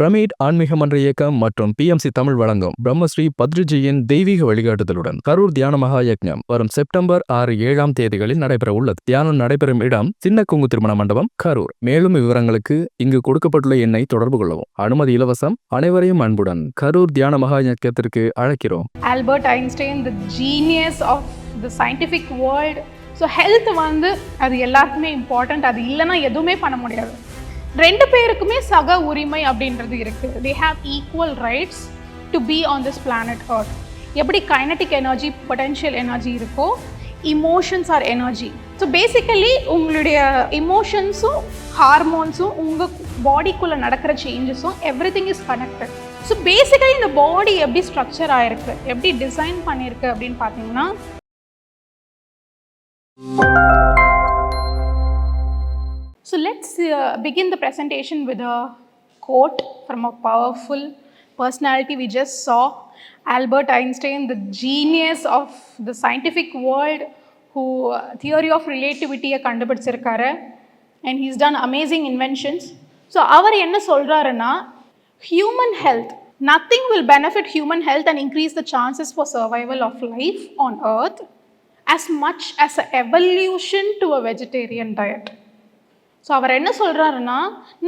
Pyramid ஆன்மீக மன்ற இயக்கம் மற்றும் பிஎம்சி தமிழ் வழங்கும் பிரம்மஸ்ரீ பத்ரிஜியின் தெய்வீக வழிகாட்டுதலுடன் கரூர் தியான மகா யக்ஞம் வரும் செப்டம்பர் ஆறு ஏழாம் தேதிகளில் நடைபெற உள்ளது தியானம் நடைபெறும் இடம் சின்ன குங்கு திருமண மண்டபம் கரூர். மேலும் விவரங்களுக்கு இங்கு கொடுக்கப்பட்டுள்ள எண்ணை தொடர்பு கொள்ளவும். அனுமதி இலவசம் அனைவரையும் அன்புடன் கரூர் தியான மகா யக்கத்திற்கு அழைக்கிறோம். Albert Einstein the genius of the scientific world so health வந்து அது எல்லாருக்குமே இம்பார்ட்டண்ட் அது இல்லைன்னா எதுவுமே பண்ண முடியாது. ரெண்டு பேருக்குமே சக உரிமை அப்படின்றது இருக்குது they have equal rights to be on this planet earth எப்படி கைனட்டிக் எனர்ஜி பொட்டென்ஷியல் எனர்ஜி இருக்கோ emotions are energy so basically உங்களுடைய இமோஷன்ஸும் ஹார்மோன்ஸும் உங்கள் பாடிக்குள்ளே நடக்கிற சேஞ்சஸும் everything is connected so basically இந்த பாடி எப்படி ஸ்ட்ரக்சர் ஆகிருக்கு எப்படி டிசைன் பண்ணியிருக்கு அப்படின்னு பார்த்தீங்கன்னா So let's uh, begin the presentation with a quote from a powerful personality we just saw, Albert Einstein, the genius of the scientific world, who uh, theory of relativity கண்டுபிடிச்சிருக்காரு and he's done amazing inventions. So அவர் என்ன சொல்கிறாருன்னா human health nothing will benefit human health and increase the chances for survival of life on earth as much as a evolution to a vegetarian diet So அவர் என்ன சொல்கிறாருன்னா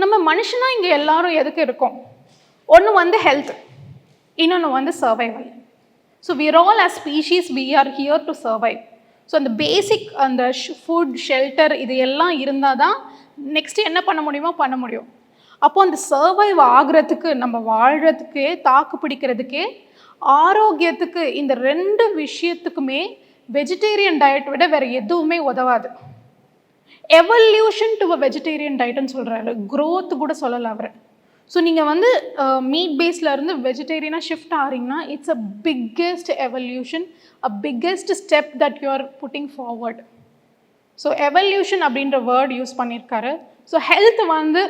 நம்ம மனுஷனாக இங்கே எல்லாரும் எதுக்கு இருக்கோம்? ஒன்று வந்து ஹெல்த் இன்னொன்று வந்து survival so we're all us species we are here to survive so அந்த பேசிக் அந்த ஃபுட் ஷெல்டர் இது எல்லாம் இருந்தால் தான் நெக்ஸ்ட் என்ன பண்ண முடியுமோ பண்ண முடியும். அப்போது அந்த சர்வைவ் ஆகுறதுக்கு நம்ம வாழ்கிறதுக்கே தாக்கு பிடிக்கிறதுக்கே ஆரோக்கியத்துக்கு இந்த ரெண்டு விஷயத்துக்குமே வெஜிடேரியன் டயட் விட வேறு எதுவுமே உதவாது. எவல்யூஷன் டு அ வெஜிடேரியன் டயட்னு சொல்கிறாரு க்ரோத் கூட சொல்லலை அவர். ஸோ நீங்கள் வந்து மீட் பேஸில் இருந்து வெஜிடேரியனாக shift ஆகிறீங்கன்னா it's a biggest evolution a biggest step that you are putting forward so evolution அப்படின்ற வேர்ட் யூஸ் பண்ணியிருக்காரு. ஸோ ஹெல்த் வந்து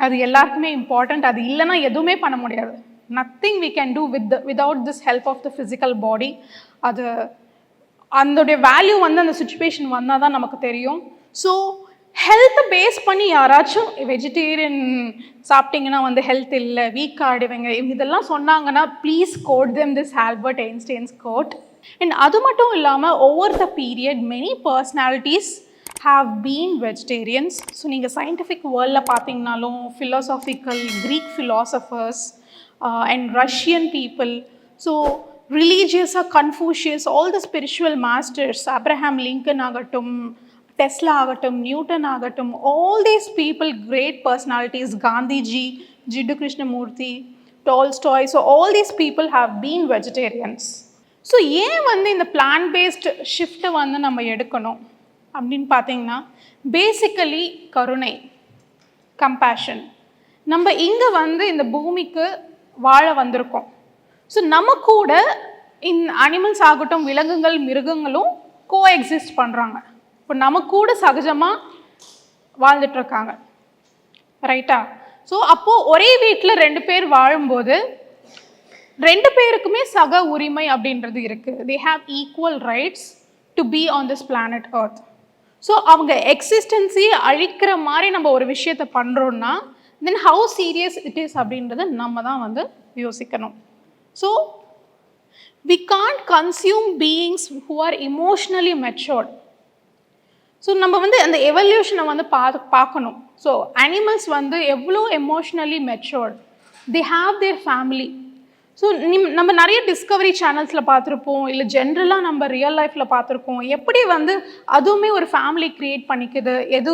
அது எல்லாருக்குமே இம்பார்ட்டண்ட் அது இல்லைன்னா எதுவுமே பண்ண முடியாது. Nothing we can do with without this help of the physical body அது அதோடைய வேல்யூ வந்து அந்த சுச்சுவேஷன் வந்தால் தான் நமக்கு தெரியும். ஸோ ஹெல்த்தை பேஸ் பண்ணி யாராச்சும் வெஜிடேரியன் சாப்பிட்டீங்கன்னா வந்து ஹெல்த் இல்லை வீக் ஆடுவீங்க இதெல்லாம் சொன்னாங்கன்னா please quote them this Albert Einstein's quote and அது மட்டும் இல்லாமல் over the period many personalities have been vegetarians so நீங்கள் சயின்டிஃபிக் வேர்ல்டில் பார்த்தீங்கனாலும் philosophical Greek philosophers and Russian people so ரிலீஜியஸாக Confucius all the spiritual masters Abraham Lincoln ஆகட்டும் Tesla ஆகட்டும் Newton ஆகட்டும் all these people great personalities Gandhiji Jiddu Krishnamurti Tolstoy so all these people have been vegetarians so ஏன் வந்து இந்த plan paste ஷிஃப்ட்டை வந்து நம்ம எடுக்கணும்? அப்படின்னு பார்த்தீங்கன்னா பேசிக்கலி கருணை கம்பேஷன் நம்ம இங்கே வந்து இந்த பூமிக்கு வாழ வந்திருக்கோம். ஸோ நம்ம கூட இந்த அனிமல்ஸ் ஆகட்டும் விலங்குகள் மிருகங்களும் கோ எக்ஸிஸ்ட் பண்ணுறாங்க இப்போ நம்ம கூட சகஜமாக வாழ்ந்துட்டுருக்காங்க ரைட்டா ஸோ அப்போது ஒரே வீட்டில் ரெண்டு பேர் வாழும்போது ரெண்டு பேருக்குமே சக உரிமை அப்படின்றது இருக்குது they have equal rights to be on this planet earth so அவங்க எக்ஸிஸ்டன்ஸையே அழிக்கிற மாதிரி நம்ம ஒரு விஷயத்தை பண்ணுறோன்னா then how serious it is அப்படின்றத நம்ம தான் வந்து யோசிக்கணும். So we can't consume beings who are emotionally matured so நம்ம வந்து அந்த எவல்யூஷனை வந்து பா பார்க்கணும். ஸோ அனிமல்ஸ் வந்து எவ்வளோ emotionally matured they have their family so நிம் நம்ம நிறைய டிஸ்கவரி சேனல்ஸில் பார்த்துருப்போம். இல்லை ஜென்ரலாக நம்ம ரியல் லைஃப்பில் பார்த்துருக்கோம். எப்படி வந்து அதுவுமே ஒரு ஃபேமிலி க்ரியேட் பண்ணிக்குது? எது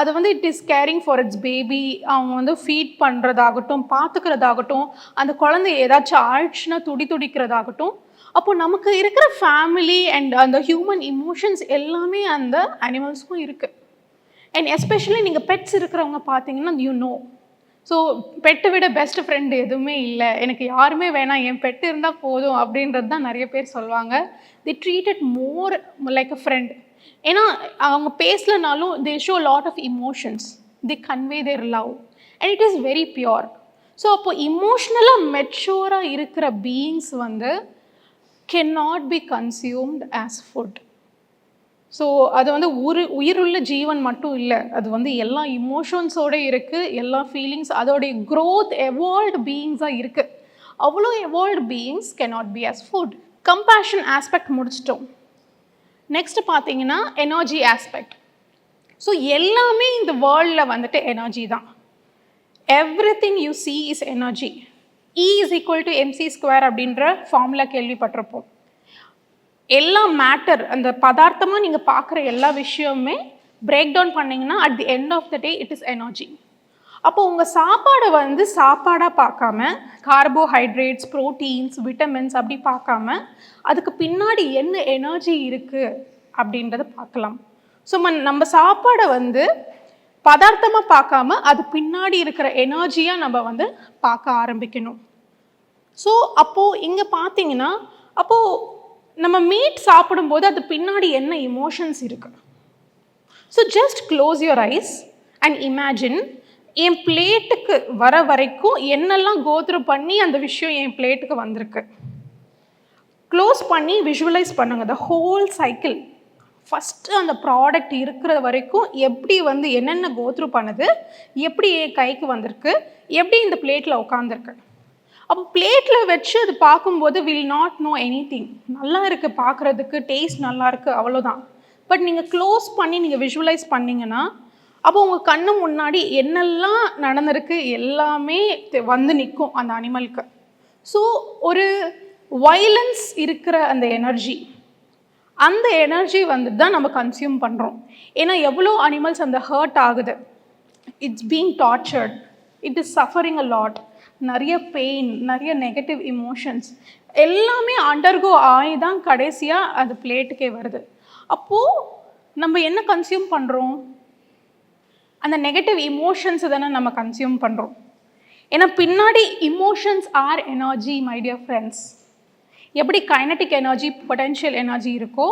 அது வந்து it is caring for its baby அவங்க வந்து ஃபீட் பண்ணுறதாகட்டும் பார்த்துக்கிறதாகட்டும் அந்த குழந்தை ஏதாச்சும் ஆயிடுச்சுன்னா துடி துடிக்கிறதாகட்டும் அப்போ நமக்கு இருக்கிற ஃபேமிலி அண்ட் அந்த ஹியூமன் இமோஷன்ஸ் எல்லாமே அந்த அனிமல்ஸ்க்கும் இருக்குது அண்ட் எஸ்பெஷலி நீங்கள் பெட்ஸ் இருக்கிறவங்க பார்த்தீங்கன்னா யூ நோ ஸோ பெட்டை விட பெஸ்ட் ஃப்ரெண்டு எதுவுமே இல்லை. எனக்கு யாருமே வேணாம். என் பெட்டு இருந்தால் போதும் அப்படின்றது தான் நிறைய பேர் சொல்லுவாங்க. They treated more like a friend ஏன்னா அவங்க பேசலனாலும் they show lot of emotions they convey their love and it is very pure so அப்போது இமோஷ்னலாக மெச்சூராக இருக்கிற பீயிங்ஸ் வந்து cannot be consumed as food so அது வந்து உரு உயிருள்ள ஜீவன் மட்டும் இல்லை. அது வந்து எல்லா இமோஷன்ஸோடு இருக்குது எல்லா ஃபீலிங்ஸ் அதோடைய க்ரோத் எவால்வ்டு பீயிங்ஸாக இருக்குது அவ்வளோ evolved beings cannot be as food compassion aspect முடிச்சிட்டோம். நெக்ஸ்ட்டு பார்த்தீங்கன்னா எனர்ஜி ஆஸ்பெக்ட் ஸோ எல்லாமே இந்த வேர்ல்டில் வந்துட்டு எனர்ஜி தான். Everything you see is energy E is equal to M C square அப்படின்ற ஃபார்முலா கேள்விப்பட்டிருப்போம். எல்லா மேட்டர் அந்த பதார்த்தமாக நீங்கள் பார்க்குற எல்லா விஷயமுமே பிரேக் டவுன் பண்ணிங்கன்னா at the end of the day it is energy அப்போ உங்கள் சாப்பாடை வந்து சாப்பாடாக பார்க்காம கார்போஹைட்ரேட்ஸ் ப்ரோட்டீன்ஸ் விட்டமின்ஸ் அப்படி பார்க்காம அதுக்கு பின்னாடி என்ன எனர்ஜி இருக்குது அப்படின்றத பார்க்கலாம். ஸோ நம்ம சாப்பாடை வந்து பதார்த்தமாக பார்க்காம அது பின்னாடி இருக்கிற எனர்ஜியாக நம்ம வந்து பார்க்க ஆரம்பிக்கணும். ஸோ அப்போது இங்கே பார்த்தீங்கன்னா அப்போது நம்ம மீட் சாப்பிடும்போது அது பின்னாடி என்ன இமோஷன்ஸ் இருக்குது so just close your eyes and imagine என் பிளேட்டுக்கு வர வரைக்கும் என்னெல்லாம் கோத்ரூ பண்ணி அந்த விஷயம் என் பிளேட்டுக்கு வந்திருக்கு. க்ளோஸ் பண்ணி விஷுவலைஸ் பண்ணுங்க. த ஹோல் சைக்கிள் ஃபஸ்ட்டு அந்த ப்ராடக்ட் இருக்கிற வரைக்கும் எப்படி வந்து என்னென்ன கோத்ரூ பண்ணுது எப்படி என் கைக்கு வந்திருக்கு எப்படி இந்த பிளேட்டில் உட்காந்துருக்கு அப்போ பிளேட்டில் வச்சு அது பார்க்கும்போது will not know anything நல்லா இருக்குது பார்க்குறதுக்கு டேஸ்ட் நல்லா இருக்குது அவ்வளோதான் பட் நீங்கள் க்ளோஸ் பண்ணி நீங்கள் விஷுவலைஸ் பண்ணிங்கன்னா அப்போ உங்கள் கண்ணு முன்னாடி என்னெல்லாம் நடந்திருக்கு எல்லாமே வந்து நிற்கும் அந்த அனிமலுக்கு ஸோ ஒரு வைலன்ஸ் இருக்கிற அந்த எனர்ஜி அந்த எனர்ஜி வந்துட்டு தான் நம்ம கன்சியூம் பண்ணுறோம் ஏன்னா எவ்வளோ அனிமல்ஸ் அந்த ஹர்ட் ஆகுது. It's being tortured it is suffering a lot நிறைய பெயின் நிறைய நெகட்டிவ் இமோஷன்ஸ் எல்லாமே அண்டர்கோ ஆகி தான் கடைசியாக அது பிளேட்டுக்கே வருது. அப்போது நம்ம என்ன கன்சியூம் பண்ணுறோம் அந்த நெகட்டிவ் இமோஷன்ஸை தானே நம்ம கன்சியூம் பண்ணுறோம் ஏன்னா பின்னாடி emotions are energy my dear friends எப்படி கைனட்டிக் எனர்ஜி பொட்டென்ஷியல் எனர்ஜி இருக்கோ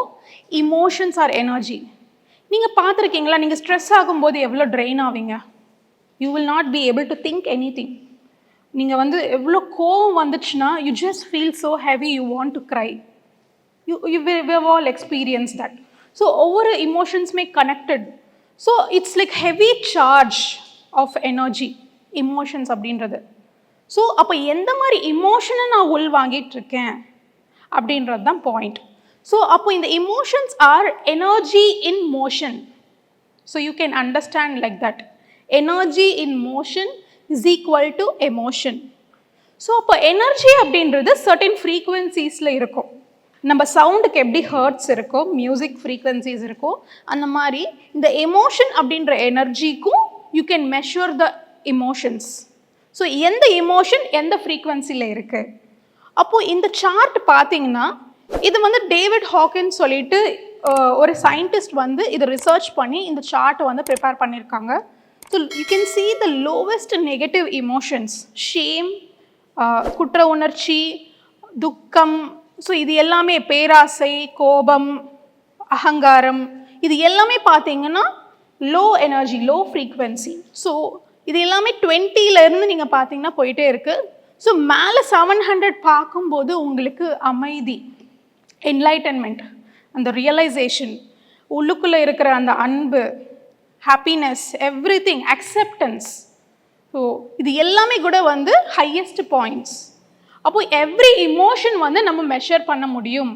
இமோஷன்ஸ் ஆர் எனர்ஜி நீங்கள் பார்த்துருக்கீங்களா நீங்கள் ஸ்ட்ரெஸ் ஆகும்போது எவ்வளோ ட்ரெயின் ஆவீங்க? You will not be able to think anything நீங்கள் வந்து எவ்வளோ கோவம் வந்துச்சுன்னா you just feel so heavy you want to cry you you we've all experience that so ஒவ்வொரு இமோஷன்ஸுமே connected so it's like heavy charge of energy emotions அப்படின்றது. So அப்போ எந்த மாதிரி இமோஷனை நான் உள் வாங்கிட்டு இருக்கேன்? அப்படின்றது தான் பாயிண்ட் ஸோ அப்போ இந்த emotions are energy in motion so you can understand like that energy in motion is equal to emotion so அப்போ எனர்ஜி அப்படின்றது சர்டன் ஃப்ரீக்குவென்சிஸில் இருக்கும். நம்ம சவுண்டுக்கு எப்படி ஹர்ட்ஸ் இருக்கோ மியூசிக் ஃப்ரீக்வன்சிஸ் இருக்கோ அந்த மாதிரி இந்த எமோஷன் அப்படின்ற எனர்ஜிக்கும் you can measure the emotions so எந்த எமோஷன் எந்த ஃப்ரீக்வன்சியில் இருக்குது அப்போது இந்த சார்ட் பார்த்தீங்கன்னா இது வந்து டேவிட் ஹாக்கின் சொல்லிட்டு ஒரு சயின்டிஸ்ட் வந்து இதை ரிசர்ச் பண்ணி இந்த சார்ட்டை வந்து ப்ரிப்பேர் பண்ணியிருக்காங்க. So you can see the lowest negative emotions shame குற்ற உணர்ச்சி துக்கம் ஸோ இது எல்லாமே பேராசை கோபம் அகங்காரம் இது எல்லாமே பார்த்தீங்கன்னா low energy low frequency so இது எல்லாமே 20 ல இருந்து நீங்கள் பார்த்தீங்கன்னா போயிட்டே இருக்குது ஸோ மேலே செவன் ஹண்ட்ரட் பார்க்கும்போது உங்களுக்கு அமைதி என்லைட்டன்மெண்ட் அந்த ரியலைசேஷன் உள்ளுக்குள்ளே இருக்கிற அந்த அன்பு happiness everything acceptance so இது எல்லாமே கூட வந்து ஹையஸ்ட் பாயிண்ட்ஸ் அப்போ எவ்ரி இமோஷன் வந்து நம்ம மெஷர் பண்ண முடியும்.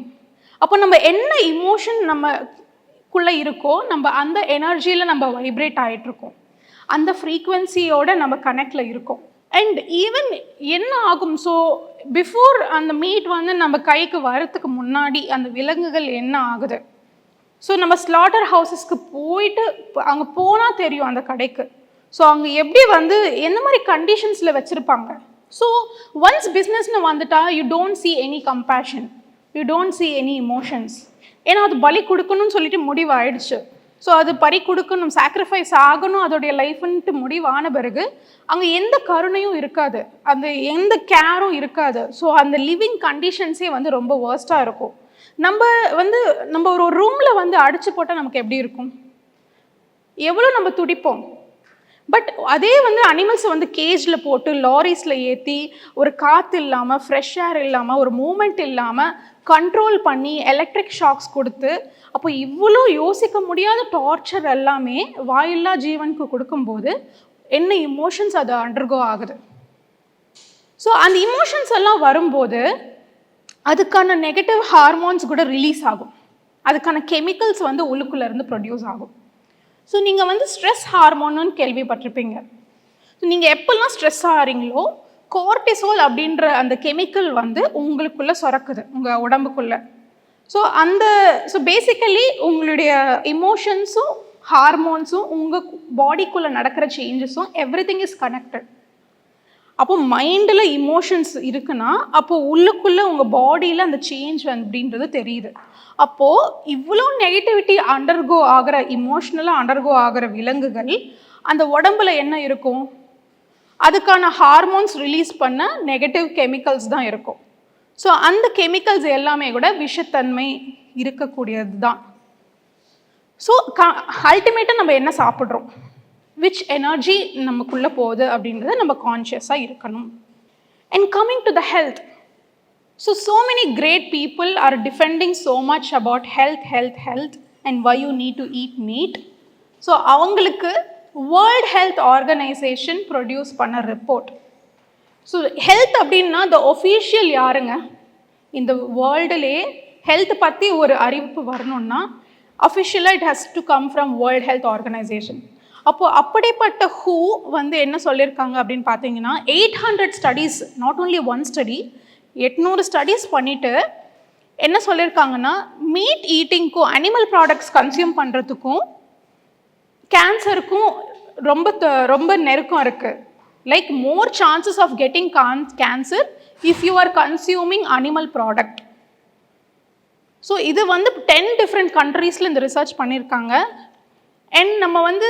அப்போ நம்ம என்ன இமோஷன் நம்மக்குள்ளே இருக்கோ நம்ம அந்த எனர்ஜியில் நம்ம வைப்ரேட் ஆயிட்டு இருக்கோம் அந்த ஃப்ரீக்குவென்சியோடு நம்ம கனெக்டில் இருக்கோம். அண்ட் ஈவன் என்ன ஆகும்? ஸோ பிஃபோர் அந்த மீட் வந்து நம்ம கைக்கு வரத்துக்கு முன்னாடி அந்த விலங்குகள் என்ன ஆகுது? ஸோ நம்ம ஸ்லாட்டர் ஹவுசஸ்க்கு போயிட்டு அங்கே போனால் தெரியும் அந்த கடைக்கு. ஸோ அங்கே எப்படி வந்து எந்த மாதிரி கண்டிஷன்ஸில் வச்சுருப்பாங்க? ஸோ ஒன்ஸ் பிஸ்னஸ்னு வந்துட்டா you don't see any compassion you don't see any emotions ஏன்னா அது பலி கொடுக்கணும்னு சொல்லிட்டு முடிவு ஆயிடுச்சு. ஸோ அது பறி கொடுக்கணும் சாக்ரிஃபைஸ் ஆகணும் அதோடைய லைஃப்ன்ட்டு முடிவான பிறகு அங்கே எந்த கருணையும் இருக்காது. அந்த எந்த கேரும் இருக்காது. ஸோ அந்த லிவிங் கண்டிஷன்ஸே வந்து ரொம்ப வேர்ஸ்ட்டாக இருக்கும். நம்ம வந்து நம்ம ஒரு ரூமில் வந்து அடிச்சு போட்டால் நமக்கு எப்படி இருக்கும்? எவ்வளோ நம்ம துடிப்போம்? பட் அதே வந்து அனிமல்ஸை வந்து கேஜில் போட்டு லாரிஸில் ஏற்றி ஒரு காற்று இல்லாமல் ஃப்ரெஷ் ஏர் இல்லாமல் ஒரு மூமெண்ட் இல்லாமல் கண்ட்ரோல் பண்ணி எலக்ட்ரிக் ஷாக்ஸ் கொடுத்து அப்போ இவ்வளோ யோசிக்க முடியாத டார்ச்சர் எல்லாமே வாயில்லா ஜீவனுக்கு கொடுக்கும்போது என்ன இமோஷன்ஸ் அது அண்டர்கோ ஆகுது. ஸோ அந்த இமோஷன்ஸ் எல்லாம் வரும்போது அதுக்கான நெகட்டிவ் ஹார்மோன்ஸ் கூட ரிலீஸ் ஆகும். அதுக்கான கெமிக்கல்ஸ் வந்து உள்ளுக்குள்ள இருந்து ப்ரொடியூஸ் ஆகும். ஸோ நீங்கள் வந்து ஸ்ட்ரெஸ் ஹார்மோன்னு கேள்விப்பட்டிருப்பீங்க. ஸோ நீங்கள் எப்பெல்லாம் ஸ்ட்ரெஸ் ஆகிறீங்களோ கோர்டிசோல் அப்படின்ற அந்த கெமிக்கல் வந்து உங்களுக்குள்ளே சுரக்குது உங்கள் உடம்புக்குள்ளே. ஸோ அந்த ஸோ பேசிக்கலி உங்களுடைய இமோஷன்ஸும் ஹார்மோன்ஸும் உங்கள் பாடிக்குள்ளே நடக்கிற சேஞ்சஸும் எவ்ரி திங் இஸ் கனெக்டட் அப்போ மைண்டில் இமோஷன்ஸ் இருக்குன்னா அப்போ உள்ளுக்குள்ளே உங்கள் பாடியில் அந்த சேஞ்ச் அப்படின்றது தெரியுது. அப்போது இவ்வளோ நெகட்டிவிட்டி அண்டர்கோ ஆகிற இமோஷ்னலாக அண்டர்கோ ஆகிற விலங்குகள் அந்த உடம்புல என்ன இருக்கும்? அதுக்கான ஹார்மோன்ஸ் ரிலீஸ் பண்ண நெகட்டிவ் கெமிக்கல்ஸ் தான் இருக்கும். ஸோ அந்த கெமிக்கல்ஸ் எல்லாமே கூட விஷத்தன்மை இருக்கக்கூடியது தான் ஸோ க அல்டிமேட்டாக நம்ம என்ன சாப்பிட்றோம்? விச் எனர்ஜி நமக்குள்ளே போகுது அப்படின்றத நம்ம கான்ஷியஸாக இருக்கணும். And coming to the health so so many great people are defending so much about health health health and why you need to eat meat so அவங்களுக்கு வேர்ல்ட் ஹெல்த் ஆர்கனைசேஷன் ப்ரொடியூஸ் பண்ண report so health அப்படின்னா the official யாருங்க? இந்த வேர்ல்டுலே health பற்றி ஒரு அறிவிப்பு வரணும்னா அஃபிஷியலாக it has to come from world health organisation அப்போது அப்படிப்பட்ட ஹூ வந்து என்ன சொல்லியிருக்காங்க அப்படின்னு பார்த்தீங்கன்னா eight hundred studies not only one study எட்நூறு ஸ்டடீஸ் பண்ணிவிட்டு என்ன சொல்லியிருக்காங்கன்னா மீட் ஈட்டிங்க்கும் அனிமல் ப்ராடக்ட்ஸ் கன்சியூம் பண்ணுறதுக்கும் கேன்சருக்கும் ரொம்ப ரொம்ப நெருக்கம் இருக்குது like more chances of getting can cancer if you are consuming animal product so இது வந்து டென் டிஃப்ரெண்ட் கண்ட்ரீஸில் இந்த ரிசர்ச் பண்ணியிருக்காங்க அண்ட் நம்ம வந்து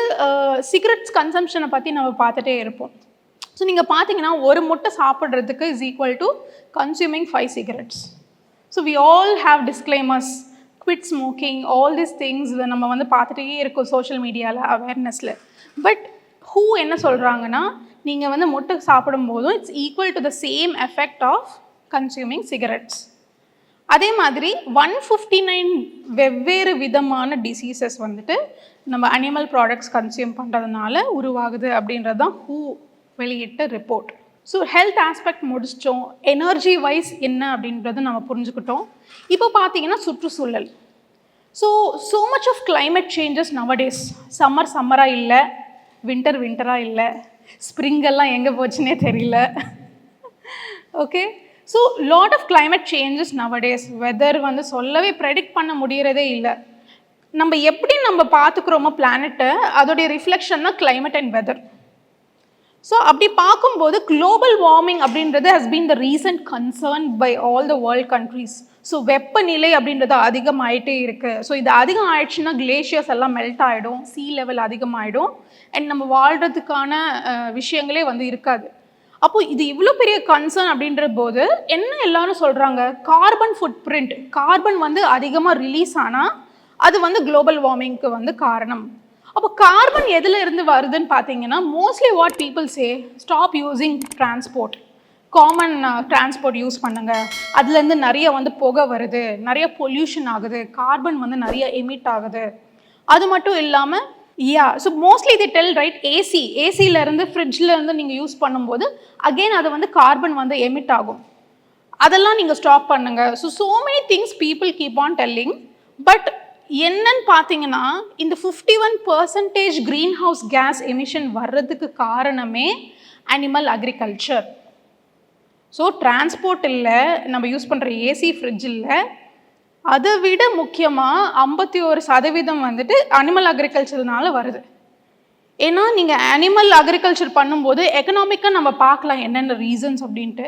சிகரெட்ஸ் கன்சம்ஷனை பற்றி நம்ம பார்த்துட்டே இருப்போம். ஸோ நீங்கள் பார்த்தீங்கன்னா ஒரு முட்டை சாப்பிட்றதுக்கு is equal to consuming five cigarettes so we all have disclaimers quit smoking all this things நம்ம வந்து பார்த்துட்டே இருக்கோம் சோஷியல் மீடியாவில் அவேர்னஸில் பட் ஹூ என்ன சொல்கிறாங்கன்னா நீங்கள் வந்து முட்டை சாப்பிடும்போதும் it's equal to the same effect of consuming cigarettes அதே மாதிரி ஒன் ஃபிஃப்டி நைன் வெவ்வேறு விதமான டிசீசஸ் வந்துட்டு நம்ம அனிமல் ப்ராடக்ட்ஸ் கன்சியூம் பண்ணுறதுனால உருவாகுது அப்படின்றது தான் ஹூ வெளியிட்ட ரிப்போர்ட் ஸோ ஹெல்த் ஆஸ்பெக்ட் முடிச்சிட்டோம். எனர்ஜி வைஸ் என்ன அப்படின்றத நம்ம புரிஞ்சுக்கிட்டோம். இப்போ பார்த்தீங்கன்னா சுற்றுச்சூழல். So so much of climate changes nowadays summer சம்மராக இல்லை. வின்டர் வின்டராக இல்லை. ஸ்ப்ரிங்கெல்லாம் எங்கே போச்சுன்னே தெரியல. Okay so lot of climate changes nowadays weather வந்து சொல்லவே ப்ரெடிக்ட் பண்ண முடியறதே இல்லை. நம்ம எப்படி நம்ம பார்த்துக்கிறோமோ பிளானட்டை அதோடைய ரிஃப்ளெக்ஷன் தான் கிளைமேட் அண்ட் வெதர் ஸோ அப்படி பார்க்கும்போது குளோபல் வார்மிங் அப்படின்றது has been the recent concern by all the world countries so வெப்பநிலை அப்படின்றது அதிகமாயிட்டே இருக்குது ஸோ இது அதிகம் ஆயிடுச்சுன்னா கிளேஷியர்ஸ் எல்லாம் மெல்ட் ஆகிடும் சீ லெவல் அதிகமாகிடும் அண்ட் நம்ம வாழ்கிறதுக்கான விஷயங்களே வந்து இருக்காது. அப்போது இது இவ்வளோ பெரிய கன்சர்ன் அப்படின்ற போது என்ன எல்லாரும் சொல்கிறாங்க கார்பன் ஃபுட் பிரிண்ட் கார்பன் வந்து அதிகமாக ரிலீஸ் ஆனால் அது வந்து குளோபல் வார்மிங்க்கு வந்து காரணம். அப்போ கார்பன் எதில் இருந்து வருதுன்னு பார்த்தீங்கன்னா mostly what people say stop using transport common transport use பண்ணுங்கள் அதுலேருந்து நிறைய வந்து புகை வருது. நிறைய பொல்யூஷன் ஆகுது. கார்பன் வந்து நிறைய எமிட் ஆகுது. அது மட்டும் இல்லாமல் yeah so mostly the tell right AC ஏசியிலேருந்து ஃப்ரிட்ஜிலேருந்து நீங்கள் யூஸ் பண்ணும்போது அகெயின் அது வந்து கார்பன் வந்து எமிட் ஆகும். அதெல்லாம் நீங்கள் ஸ்டாப் பண்ணுங்கள் so so many things people keep on telling but என்னன்னு பார்த்தீங்கன்னா இந்த fifty one percentage green house gas emission வர்றதுக்கு காரணமே அனிமல் அக்ரிகல்ச்சர் ஸோ டிரான்ஸ்போர்ட் இல்லை நம்ம யூஸ் பண்ணுற ஏசி ஃப்ரிட்ஜ் இல்லை அதை விட முக்கியமாக ஐம்பத்தி ஒரு சதவீதம் வந்துட்டு அனிமல் அக்ரிகல்ச்சர்னால வருது. ஏன்னா நீங்கள் அனிமல் அக்ரிகல்ச்சர் பண்ணும்போது எக்கனாமிக்காக நம்ம பார்க்கலாம் என்னென்ன ரீசன்ஸ் அப்படின்ட்டு.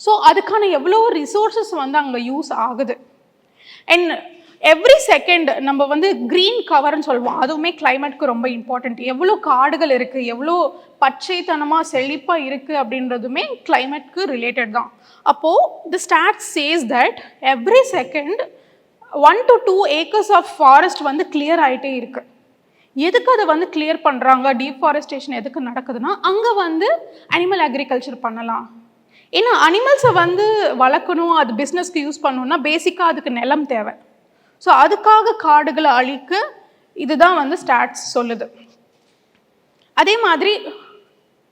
ஸோ அதுக்கான எவ்வளோ ரிசோர்ஸஸ் வந்து அங்கே யூஸ் ஆகுது. அண்ட் எவ்ரி செகண்ட் நம்ம வந்து க்ரீன் கவர்னு சொல்லுவோம். அதுவுமே கிளைமேட்க்கு ரொம்ப இம்பார்ட்டண்ட் எவ்வளோ காடுகள் இருக்குது எவ்வளோ பச்சைத்தனமாக செழிப்பாக இருக்குது அப்படின்றதுமே கிளைமேட்க்கு ரிலேட்டட் தான். அப்போது the stat says that every second one to two acres of forest வந்து கிளியர் ஆகிட்டே இருக்குது எதுக்கு அதை வந்து கிளியர் பண்ணுறாங்க டீஃபாரஸ்டேஷன் எதுக்கு நடக்குதுன்னா அங்கே வந்து அனிமல் அக்ரிகல்ச்சர் பண்ணலாம். ஏன்னா அனிமல்ஸை வந்து வளர்க்கணும் அது பிஸ்னஸ்க்கு யூஸ் பண்ணணும்னா பேசிக்காக அதுக்கு நிலம் தேவை. ஸோ அதுக்காக காடுகளை அழிக்க இதுதான் வந்து ஸ்டாட்ஸ் சொல்லுது. அதே மாதிரி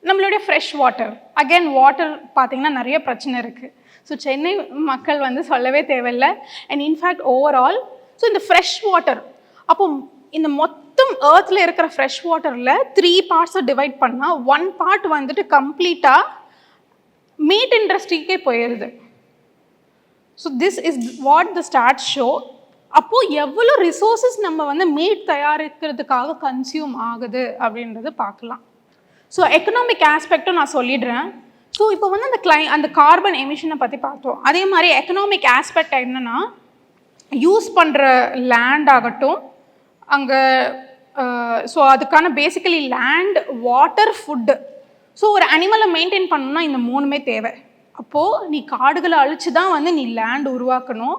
நம்மளுடைய ஃப்ரெஷ் வாட்டர் அகைன் வாட்டர் பார்த்திங்கன்னா நிறைய பிரச்சனை இருக்குது ஸோ சென்னை மக்கள் வந்து சொல்லவே தேவையில்லை. And in fact overall so இந்த ஃப்ரெஷ் வாட்டர் அப்போ இந்த மொத்தம் ஏர்த்தில் இருக்கிற ஃப்ரெஷ் வாட்டரில் த்ரீ பார்ட்ஸை டிவைட் பண்ணால் ஒன் பார்ட் வந்துட்டு கம்ப்ளீட்டாக மீட் இண்டஸ்ட்ரிக்கே போயிடுது so this is what the stats show அப்போது எவ்வளோ ரிசோர்ஸஸ் நம்ம வந்து மீட் தயாரிக்கிறதுக்காக கன்சியூம் ஆகுது அப்படின்றத பார்க்கலாம். ஸோ எக்கனாமிக் ஆஸ்பெக்டும் நான் சொல்லிடுறேன். ஸோ இப்போ வந்து அந்த கிளை அந்த கார்பன் எமிஷனை பற்றி பார்த்தோம். அதே மாதிரி எக்கனாமிக் ஆஸ்பெக்ட் என்னென்னா யூஸ் பண்ணுற லேண்ட் ஆகட்டும் அங்கே ஸோ அதுக்கான basically land water food so ஒரு அனிமலை மெயின்டைன் பண்ணணும்னா இந்த மூணுமே தேவை. அப்போது நீ காடுகளை அழிச்சு தான் வந்து நீ லேண்ட் உருவாக்கணும்.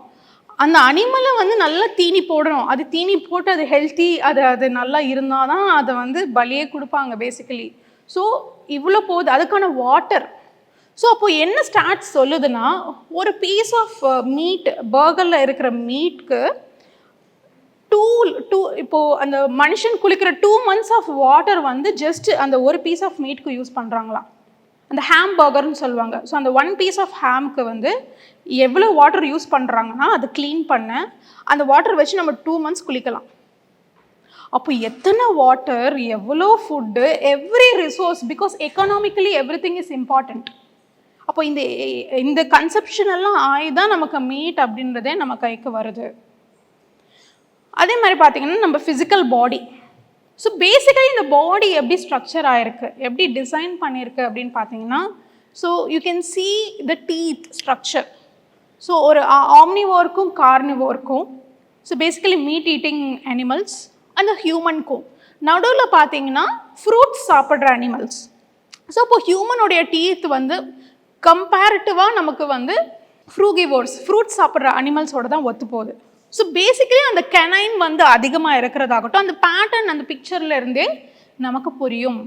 அந்த அனிமலை வந்து நல்லா தீனி போடணும். அது தீனி போட்டு அது ஹெல்த்தி அது அது நல்லா இருந்தால் தான் அதை வந்து பலியே கொடுப்பாங்க பேசிக்கலி ஸோ இவ்வளோ போகுது. அதுக்கான வாட்டர் ஸோ அப்போ என்ன ஸ்டாட்ஸ் சொல்லுதுன்னா ஒரு பீஸ் ஆஃப் மீட் பர்கரில் இருக்கிற மீட்க்கு டூ டூ இப்போது அந்த மனுஷன் குளிக்கிற டூ மந்த்ஸ் ஆஃப் வாட்டர் வந்து ஜஸ்ட் அந்த ஒரு பீஸ் ஆஃப் மீட்க்கு யூஸ் பண்ணுறாங்களாம் அந்த ஹாம் பர்கர்னு சொல்லுவாங்க. ஸோ அந்த ஒன் பீஸ் ஆஃப் ஹேம்க்கு வந்து எவ்வளோ வாட்டர் யூஸ் பண்ணுறாங்கன்னா அது க்ளீன் பண்ண அந்த வாட்டர் வச்சு நம்ம டூ மந்த்ஸ் குளிக்கலாம். அப்போ எத்தனை வாட்டர் எவ்வளோ food every resource because economically everything is important அப்போ இந்த இந்த கன்செப்ஷன் எல்லாம் ஆகி தான் நமக்கு மீட் அப்படின்றதே நம்ம கைக்கு வருது. அதே மாதிரி பார்த்தீங்கன்னா நம்ம ஃபிசிக்கல் பாடி ஸோ பேசிக்கலி இந்த பாடி எப்படி ஸ்ட்ரக்சர் ஆயிருக்கு எப்படி டிசைன் பண்ணியிருக்கு அப்படின்னு பார்த்தீங்கன்னா so you can see the teeth structure so ஒரு ஆம்னிவோர்க்கும் கார்னிவோர்க்கும் so basically meat eating animals அந்த ஹியூமனுக்கும் நடுவில் பார்த்தீங்கன்னா ஃப்ரூட்ஸ் சாப்பிட்ற அனிமல்ஸ் ஸோ இப்போ ஹியூமனுடைய டீத் வந்து கம்பேரிட்டிவாக நமக்கு வந்து ஃப்ரூகிவோர்ஸ் ஃப்ரூட்ஸ் சாப்பிட்ற அனிமல்ஸோட தான் ஒத்து போகுது ஸோ பேசிக்கலி அந்த கெனைன் வந்து அதிகமாக இருக்கிறதாகட்டும் அந்த பேட்டர்ன் அந்த பிக்சர்ல இருந்தே நமக்கு புரியும்.